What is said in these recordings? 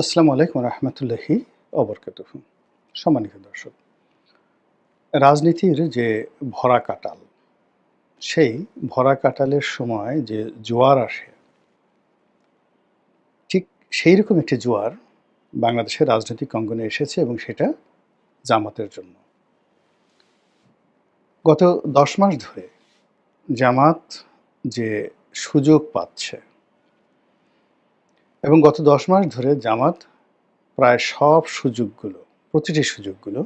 আসসালামু আলাইকুম রহমতুল্লাহি অবরকাত সম্মানিত দর্শক, রাজনীতির যে ভরা কাটাল, সেই ভরা কাটালের সময় যে জোয়ার আসে, ঠিক সেই রকম একটি জোয়ার বাংলাদেশের রাজনৈতিক অঙ্গনে এসেছে এবং সেটা জামাতের জন্য। গত দশ মাস ধরে জামাত যে সুযোগ পাচ্ছে এবং গত দশ মাস ধরে জামাত প্রায় সব সুযোগগুলো, প্রতিটি সুযোগগুলো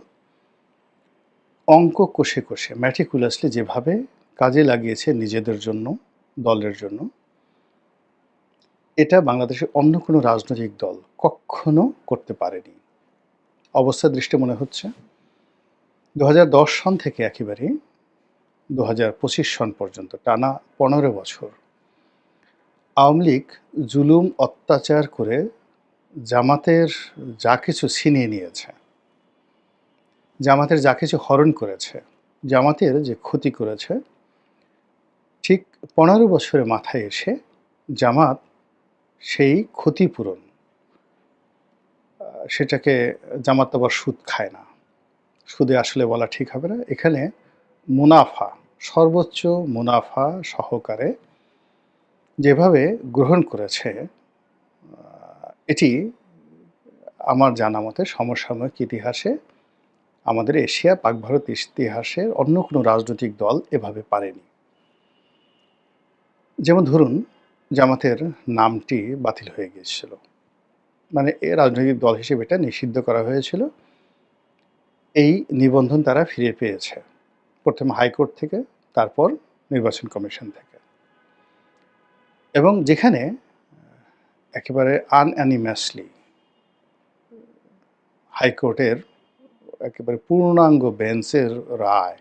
অঙ্ক কষে কষে ম্যাটিকুলাসলি যেভাবে কাজে লাগিয়েছে নিজেদের জন্য, দলের জন্য, এটা বাংলাদেশের অন্য কোনো রাজনৈতিক দল কখনো করতে পারেনি। অবস্থা দৃষ্টি মনে হচ্ছে। দু হাজার দশ সন থেকে একেবারে দু হাজার পঁচিশ সন পর্যন্ত টানা পনেরো বছর আওয়ামী লীগ জুলুম অত্যাচার করে জামাতের যা কিছু ছিনিয়ে নিয়েছে, জামাতের যা কিছু হরণ করেছে, জামাতের যে ক্ষতি করেছে, ঠিক পনেরো বছরের মাথায় এসে জামাত সেই ক্ষতিপূরণ সেটাকে জামাত আবার সুদ খায় না। সুদে আসলে বলা ঠিক হবে না। এখানে মুনাফা, সর্বোচ্চ মুনাফা সহকারে যেভাবে গ্রহণ করেছে এটি আমার জানা মতে সমসাময়িক ইতিহাসে, আমাদের এশিয়া, পাক ভারত ইতিহাসের অন্য কোনো রাজনৈতিক দল এভাবে পারেনি। যেমন ধরুন, জামাতের নামটি বাতিল হয়ে গিয়েছিল। মানে এ রাজনৈতিক দল হিসেবে এটা নিষিদ্ধ করা হয়েছিল। এই নিবন্ধন তারা ফিরে পেয়েছে। প্রথমে হাইকোর্ট থেকে, তারপর নির্বাচন কমিশন থেকে। এবং যেখানে, একেবারে আনঅ্যানিমাসলি হাইকোর্টের একেবারে পূর্ণাঙ্গ বেঞ্চের রায়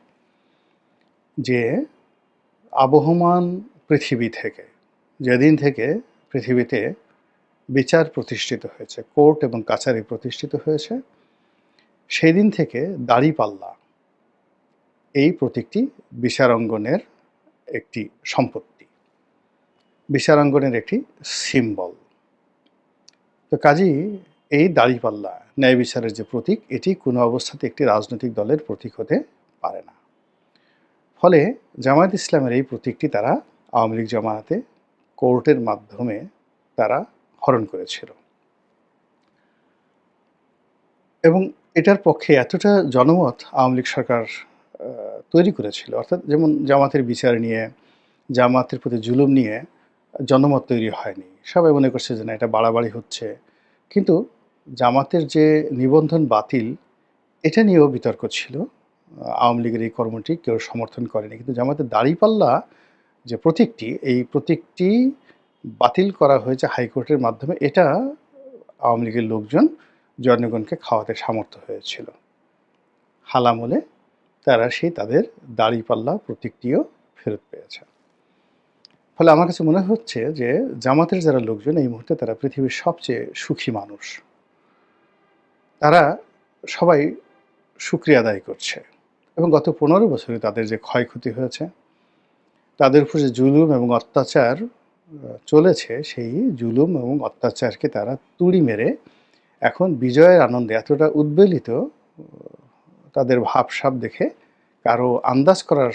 যে আবহমান পৃথিবী থেকে, যেদিন থেকে পৃথিবীতে বিচার প্রতিষ্ঠিত হয়েছে, কোর্ট এবং কাছারি প্রতিষ্ঠিত হয়েছে সেই দিন থেকে দাড়িপাল্লা এই প্রতীকটি বিচারাঙ্গনের একটি সম্পত্তি। বিচারাঙ্গনের একটি সিম্বল। তো কাজেই এই দাড়িপাল্লা ন্যায় বিচারের যে প্রতীক, এটি কোনো অবস্থাতে একটি রাজনৈতিক দলের প্রতীক হতে পারে না। ফলে জামায়াত ইসলামের এই প্রতীকটি তারা আওয়ামী লীগ জামায়াতে কোর্টের মাধ্যমে তারা হরণ করেছিল। এবং এটার পক্ষে এতটা জনমত আওয়ামী লীগ সরকার তৈরি করেছিল। অর্থাৎ যেমন জামাতের বিচার নিয়ে, জামাতের প্রতি জুলুম নিয়ে জনমত তৈরি হয়নি। সবাই মনে করছে যে না, এটা বাড়াবাড়ি হচ্ছে। কিন্তু জামাতের যে নিবন্ধন বাতিল, এটা নিয়েও বিতর্ক ছিল। আওয়ামী লীগের এই কর্মটি কেউ সমর্থন করেনি। কিন্তু জামাতের দাড়িপাল্লা যে প্রতীকটি, এই প্রতীকটি বাতিল করা হয়েছে হাইকোর্টের মাধ্যমে, এটা আওয়ামী লীগের লোকজন জনগণকে খাওয়াতে সামর্থ্য হয়েছিল। হালামলে তারা সেই তাদের দাড়িপাল্লা প্রতীকটিও ফেরত পেয়েছে। ফলে আমার কাছে মনে হচ্ছে যে জামাতের যারা লোকজন এই মুহূর্তে তারা পৃথিবীর সবচেয়ে সুখী মানুষ। তারা সবাই সুক্রিয়া আদায় করছে এবং গত পনেরো বছরে তাদের যে ক্ষয়ক্ষতি হয়েছে, তাদের উপর যে জুলুম এবং অত্যাচার চলেছে, সেই জুলুম এবং অত্যাচারকে তারা তুড়ি মেরে এখন বিজয়ের আনন্দে এতটা উদ্বেলিত তাদের ভাবসাব দেখে কারও আন্দাজ করার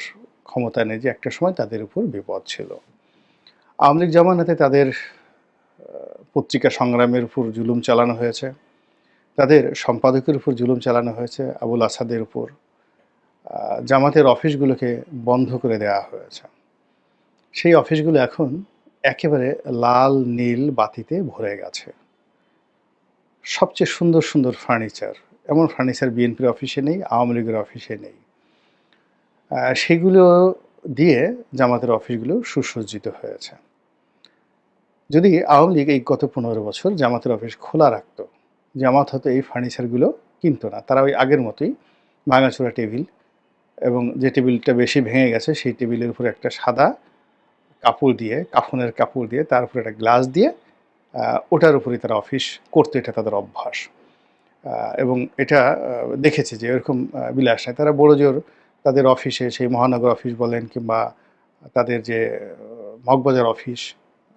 ক্ষমতা নেই যে একটা সময় তাদের উপর বিপদ ছিল। আওয়ামী লীগ জামানাতে তাদের পত্রিকা সংগ্রামের উপর জুলুম চালানো হয়েছে। তাদের সম্পাদকের উপর জুলুম চালানো হয়েছে আবুল আসাদের উপর। জামাতের অফিসগুলোকে বন্ধ করে দেওয়া হয়েছে। সেই অফিসগুলো এখন একেবারে লাল, নীল বাতিতে ভরে গেছে। সবচেয়ে সুন্দর সুন্দর ফার্নিচার। এমন ফার্নিচার বিএনপির অফিসে নেই, আওয়ামী লীগের অফিসে নেই। সেগুলো দিয়ে জামাতের অফিসগুলো সুসজ্জিত হয়েছে। যদি আওয়ামী লীগ এই গত পনেরো বছর জামাতের অফিস খোলা রাখতো, জামাত হয়তো এই ফার্নিচারগুলো কিনতো না। তারা ওই আগের মতোই ভাঙাচোরা টেবিল এবং যে টেবিলটা বেশি ভেঙে গেছে সেই টেবিলের উপর একটা সাদা কাপড় দিয়ে, কাফনের কাপড় দিয়ে, তার উপরে একটা গ্লাস দিয়ে ওটার উপরে তারা অফিস করতো। এটা তাদের অভ্যাস। এবং এটা দেখেছে যে এরকম বিলাস নাই। তারা বড় জোর তাদের অফিসে সেই মহানগর অফিস বলেন কিংবা তাদের যে মগবাজার অফিস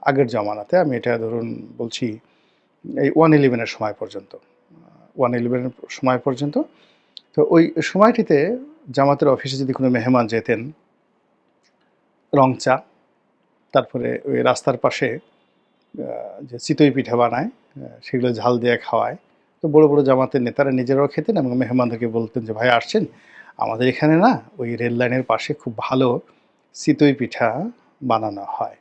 আগের জমানাতে আমি এটা ধরুন বলছি, এই ওয়ান ইলেভেনের সময় পর্যন্ত ওয়ান ইলেভেনের সময় পর্যন্ত, তো ওই সময়টিতে জামাতের অফিসে যদি কোনো মেহমান যেতেন রং চা তারপরে ওই রাস্তার পাশে যে চিতই পিঠা বানায় সেগুলো ঝাল দিয়ে খাওয়ায়, তো বড় বড় জামাতের নেতারা নিজেরাও খেতেন এবং মেহমানদেরকে বলতেন যে, ভাই, আসছেন, আমাদের এখানে না ওই রেল লাইনের পাশে খুব ভালো চিতই পিঠা বানানো হয়।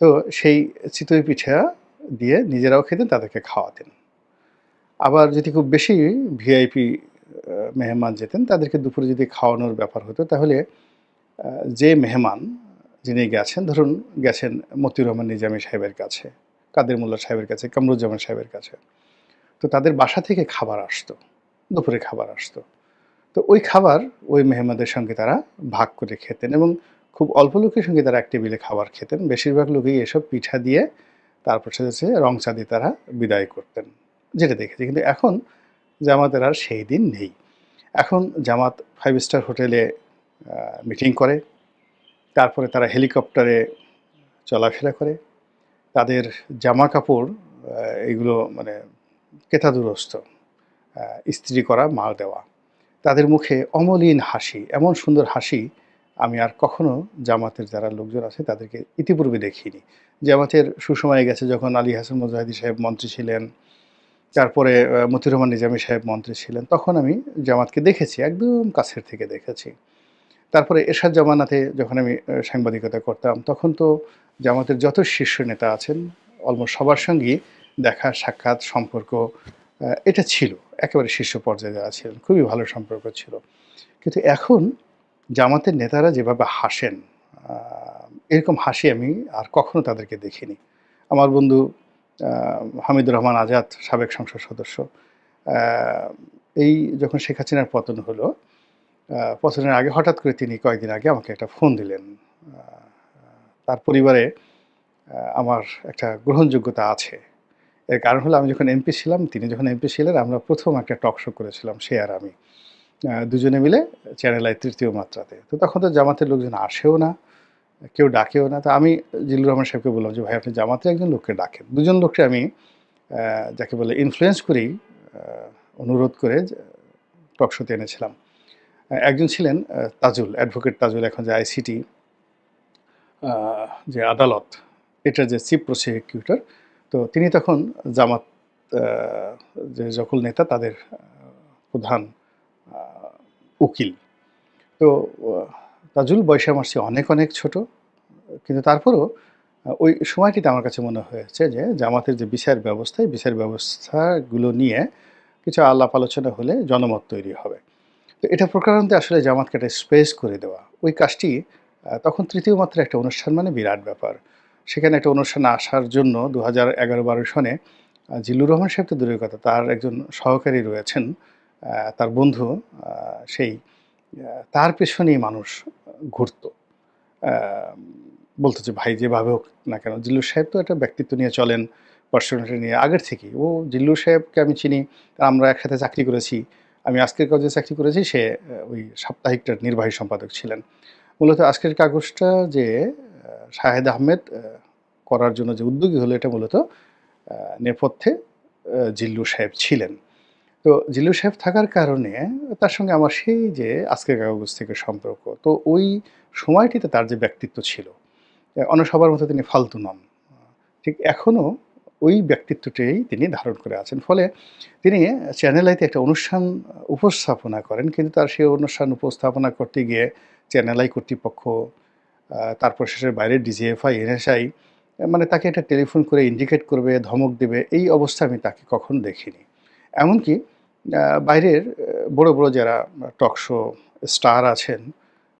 তো সেই চিতই পিঠা দিয়ে নিজেরাও খেতেন, তাদেরকে খাওয়াতেন। আবার যদি খুব বেশি ভিআইপি মেহমান যেতেন, তাদেরকে দুপুরে যদি খাওয়ানোর ব্যাপার হতো, তাহলে যে মেহমান যিনি গেছেন, ধরুন গেছেন মতিউর রহমান নিজামী সাহেবের কাছে, কাদের মোল্লা সাহেবের কাছে, কামরুজ্জামান সাহেবের কাছে, তো তাদের বাসা থেকে খাবার আসতো, দুপুরে খাবার আসতো। তো ওই খাবার ওই মেহমানদের সঙ্গে তারা ভাগ করে খেতেন এবং খুব অল্প লোকের সঙ্গে তারা এক টেবিলে খাবার খেতেন। বেশিরভাগ লোকই এসব পিঠা দিয়ে তারপর সে রং চা দিয়ে তারা বিদায় করতেন। যেটা দেখেছি। কিন্তু এখন জামাতের আর সেই দিন নেই। এখন জামাত ফাইভ স্টার হোটেলে মিটিং করে। তারপরে তারা হেলিকপ্টারে চলাফেরা করে। তাদের জামা কাপড় এগুলো মানে কেতাদুরস্ত ইস্ত্রি করা, মাল দেওয়া। তাদের মুখে অমলিন হাসি, এমন সুন্দর হাসি আমি আর কখনো জামাতের যারা লোকজন আছে তাদেরকে ইতিপূর্বে দেখিনি। জামাতের সুসময়ে গেছে যখন আলী হাসান মুজাহিদি সাহেব মন্ত্রী ছিলেন তারপরে আহ, মতিউর রহমান নিজামী সাহেব মন্ত্রী ছিলেন তখন আমি জামাতকে দেখেছি একদম কাছের থেকে দেখেছি। তারপরে এরশাদ জামানাতে যখন আমি সাংবাদিকতা করতাম তখন তো জামাতের যত শীর্ষ নেতা আছেন অলমোস্ট সবার সঙ্গেই দেখা সাক্ষাৎ সম্পর্ক এটা ছিল। একেবারে শীর্ষ পর্যায়ে যারা ছিলেন খুবই ভালো সম্পর্ক ছিল। কিন্তু এখন জামাতের নেতারা যেভাবে হাসেন এরকম হাসি আমি আর কখনো তাদেরকে দেখিনি। আমার বন্ধু হামিদুর রহমান আজাদ, সাবেক সংসদ সদস্য এই যখন শেখ হাসিনার পতন হলো পতনের আগে হঠাৎ করে তিনি কয়েকদিন আগে আমাকে একটা ফোন দিলেন। তার পরিবারে আমার একটা গ্রহণযোগ্যতা আছে। এর কারণ হলো আমি যখন এমপি ছিলাম, তিনি যখন এমপি ছিলেন, আমরা প্রথম একটা টক শো করেছিলাম, সে আর আমি। দুজনে মিলে চ্যানেল আই তৃতীয় মাত্রাতে। তো তখন তো জামাতের লোকজন আসেও না, কেউ ডাকেও না। তো আমি জিল্লুর রহমান সাহেবকে বললাম যে, ভাই, আপনি জামাতের একজন লোককে ডাকেন। দুজন লোককে আমি যাকে বলে ইনফ্লুয়েন্স করেই অনুরোধ করে টকশোতে এনেছিলাম। একজন ছিলেন তাজুল অ্যাডভোকেট তাজুল এখন যে আইসিটি যে আদালত এটার যে চিফ প্রসিকিউটর তো তিনি তখন জামাত যে সকল নেতা, তাদের প্রধান উকিল। তো তাজুল বয়সে আমার চেয়ে অনেক অনেক ছোট। কিন্তু তারপরও ওই সময়টিতে আমার কাছে মনে হয়েছে যে, জামাতের যে বিচার ব্যবস্থা, এই বিচার ব্যবস্থাগুলো নিয়ে কিছু আলাপ আলোচনা হলে জনমত তৈরি হবে। তো এটা প্রকারান্তে আসলে জামাতকে একটা স্পেস করে দেওয়া। ওই কাজটি তখন তৃতীয় মাত্রার একটা অনুষ্ঠান মানে বিরাট ব্যাপার। সেখানে একটা অনুষ্ঠানে আসার জন্য দু হাজার এগারো বারো সনে জিল্লুর রহমান সাহেব তো দূরের কথা, তার একজন সহকারী রয়েছেন। তার বন্ধু সেই তার পেছনেই মানুষ ঘুরতো। বলতো যে, ভাই, যেভাবে হোক না কেন, জিল্লুর সাহেব তো একটা ব্যক্তিত্ব নিয়ে চলেন পার্সোনালিটি নিয়ে। আগের থেকেই, ও জিল্লু সাহেবকে আমি চিনি, আমরা একসাথে চাকরি করেছি, আমি আজকের কাগজে চাকরি করেছি, সে ওই সাপ্তাহিকটার নির্বাহী সম্পাদক ছিলেন। মূলত আজকের কাগজটা যে শাহেদ আহমেদ করার জন্য যে উদ্যোগী হলো, এটা মূলত নেপথ্যে জিল্লু সাহেব ছিলেন। তো জিল্লু সাহেব থাকার কারণে তার সঙ্গে আমার সেই যে আজকের কাগজ থেকে সম্পর্ক, তো ওই সময়টিতে তার যে ব্যক্তিত্ব ছিল, অন্য সবার মতো তিনি ফালতু নন। ঠিক এখনও ওই ব্যক্তিত্বটাই তিনি ধারণ করে আছেন। ফলে তিনি চ্যানেল আইতে একটা অনুষ্ঠান উপস্থাপনা করেন, কিন্তু তার সেই অনুষ্ঠান উপস্থাপনা করতে গিয়ে চ্যানেল আই কর্তৃপক্ষ তারপর শেষের বাইরে ডিজিএফআই এনএসআই মানে তাকে একটা টেলিফোন করে ইন্ডিকেট করবে, ধমক দেবে, এই অবস্থা আমি তাকে কখনো দেখিনি। এমনকি বাইরের বড় বড় যারা টক শো স্টার আছেন